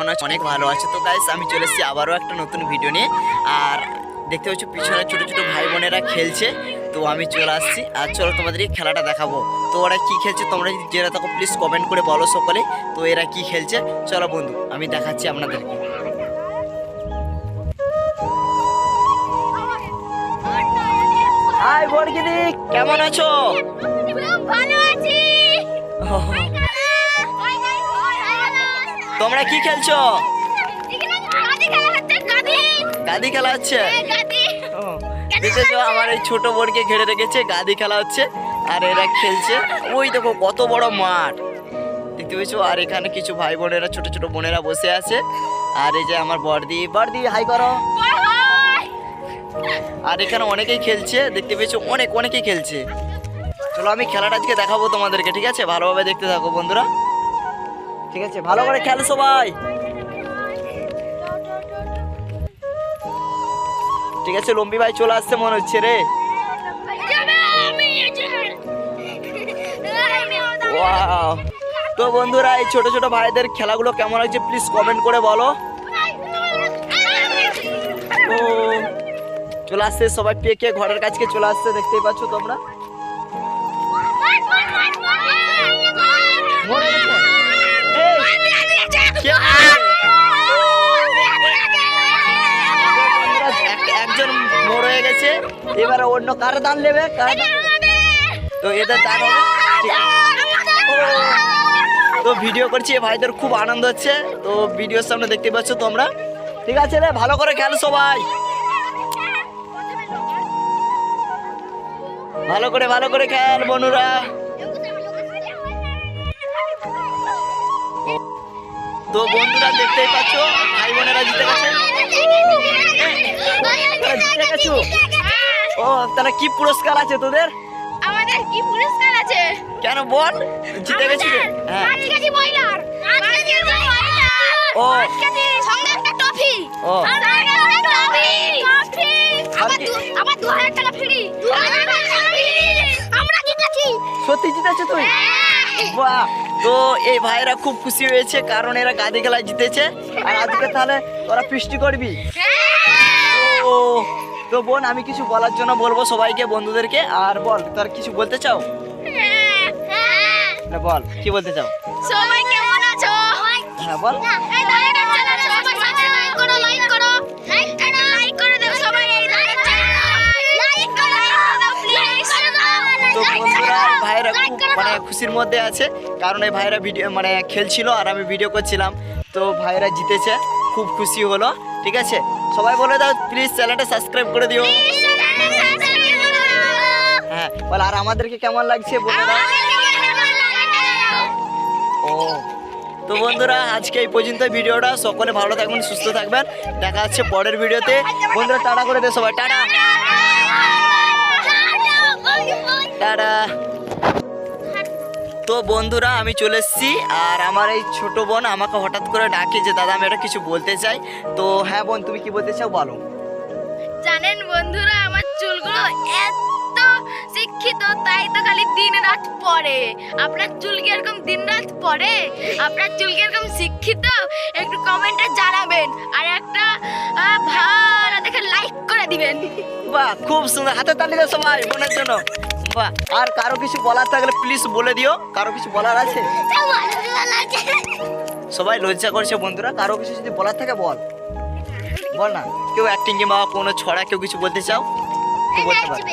মনে হচ্ছে অনেক ভালো আছে। তো গাইস আমি চলে এসেছি আবারও একটা নতুন ভিডিও নিয়ে। আর দেখতে পাচ্ছ পিছনে ছোটো ছোটো ভাই বোনেরা খেলছে। তো আমি চলে আসছি। আর চলো তোমাদেরকে খেলাটা দেখাবো। তো ওরা কি খেলছে তোমরা যদি জেনে থাকো প্লিজ কমেন্ট করে বলো সকলে। তো এরা কি খেলছে? চলো বন্ধু আমি দেখাচ্ছি আপনাদেরকে। হাই বড়গিদি কেমন আছো? ভালো আছি। তোমরা কি খেলছো? গাদি খেলা হচ্ছে। দেখেছ আমার এই ছোট বোনকে ঘিরে রেখেছে, গাদি খেলা হচ্ছে, আর এরা খেলছে। ওই দেখো, কত বড় মাঠ। দেখতে পেয়েছ আর এখানে কিছু ভাই বোনেরা, ছোট ছোট বোনেরা বসে আছে। আর এই যে আমার বড়দি বড়দি, হাই করো। আর এখানে অনেকেই খেলছে, দেখতে পেয়েছ, অনেক, অনেকেই খেলছে। চলো, আমি খেলাটা আজকে দেখাবো তোমাদেরকে, ঠিক আছে? ভালোভাবে দেখতে থাকো, বন্ধুরা। ঠিক আছে, ভালো করে খেলো সবাই। ঠিক আছে, লম্বি ভাই চলে আসছে মনে হচ্ছে রে। তো বন্ধুরা, এই ছোট ছোট ভাইদের খেলাগুলো কেমন লাগছে প্লিজ কমেন্ট করে বলো। চলে আসছে সবাই পেকে ঘরের কাছকে চলে আসছে, দেখতেই পাচ্ছ তোমরা। হয়ে গেছে। এবারে অন্য কার দান নেবে? কার তো এদের দান তো ভিডিও করছি ভাইদের খুব আনন্দ হচ্ছে। তো ভিডিওর সামনে দেখতে পাচ্ছ তোমরা। ঠিক আছে রে ভালো করে খেলো সবাই। ভালো করে ভালো করে খেল বনুরা তো বন্ধুরা দেখতেই পাচ্ছ ভাই বোনেরা জিতে গেছে। জিতে গেছো ও তাহলে কি পুরস্কার আছে তোদের? আমাদের কি পুরস্কার আছে? কেন বল? জিতে গেছিস হ্যাঁ। পাঁচ কেজি বয়লার পাঁচ কেজি বয়লার ও। পাঁচ কেজি সঙ্গে একটা টফি ও। আর সঙ্গে একটা টফি টফি আবার দু- আবার দু হাজার টাকা ফ্রি। দু হাজার টাকা ফ্রি। আমরা জিতেছি। সত্যি জিতেছে তুই বাহ। তো এই ভাইরা খুব খুশি হয়েছে কারণ এরা গাদি খেলায় জিতেছে। আর আজকে তাহলে ওরা ফিস্টি করবি? ও। তো বোন আমি কিছু বলার জন্য বলব সবাইকে বন্ধুদেরকে। আর বল তোর কিছু বলতে চাও? না বল কি বলতে চাও? সবাই কেমন আছো? হ্যাঁ বল। ভাইরা খুব মানে খুশির মধ্যে আছে কারণ এই ভাইরা ভিডিও মানে খেলছিল আর আমি ভিডিও করছিলাম। তো ভাইরা জিতেছে। খুব খুশি হলো ঠিক আছে? সবাই বলে দাও প্লিজ চ্যানেলটা সাবস্ক্রাইব করে দিও। হ্যাঁ বল আর আমাদেরকে কেমন লাগছে বলে দাও। ও তো বন্ধুরা আজকে এই পর্যন্ত ভিডিওটা। সকলে ভালো থাকবেন সুস্থ থাকবেন। দেখা যাচ্ছে পরের ভিডিওতে। বন্ধুরা টাটা করে দে সবাই। টাটা। টাটা। তো বন্ধুরা আমি চলে এসেছি। আর আমার এই ছোট বোন আমাকে হঠাৎ করে ডাকে যে দাদা আমি একটা কিছু বলতে চাই। তো হ্যাঁ বোন তুমি কি বলতে চাও বলো। জানেন বন্ধুরা আমার চুলগুলো এত শিক্ষিত তাই তো খালি দিন রাত পরে আপনার চুল কি এরকম দিন রাত পরে আপনার চুল কি এরকম শিক্ষিত? একটু কমেন্টে জানাবেন। আর একটা ভালো দেখে লাইক করে দিবেন। বাহ খুব সুন্দর। হাতে তালি দাও সবাই বোনের জন্য। বাহ আর কারও কিছু বলার থাকলে প্লিজ বলে দিও। কারও কিছু বলার আছে? সবাই লজ্জা করছে বন্ধুরা। কারও কিছু যদি বলার থাকে বল। বল না। কেউ অ্যাক্টিং কিংবা কোনো ছড়া কেউ কিছু বলতে চাও? বলতে পারো।